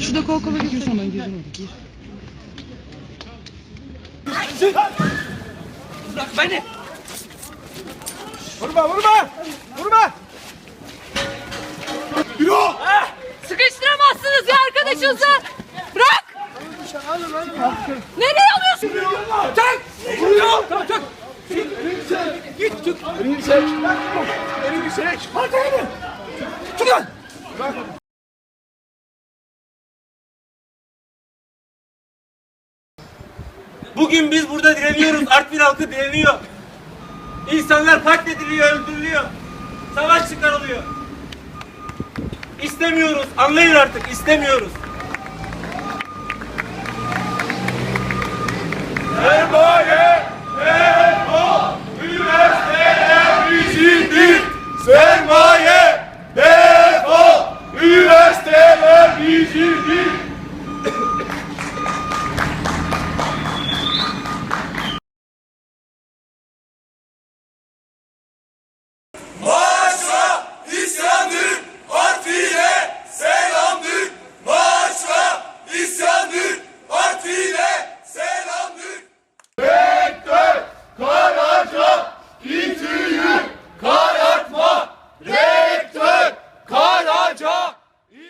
Şurada kol kola girsene. Girsene ben girerim Gir. Bırak beni. Vurma vurma. Vurma. Arkadaşınızı. Bırak. Nereye alıyorsun? Çek! Tamam çek! Git çık! Elini çek! Elini çek! Hadi elini! Çık lan! Bugün biz burada direniyoruz. Artvin halkı direniyor. İnsanlar katlediliyor, öldürülüyor. Savaş çıkarılıyor. İstemiyoruz. Anlayın artık. istemiyoruz.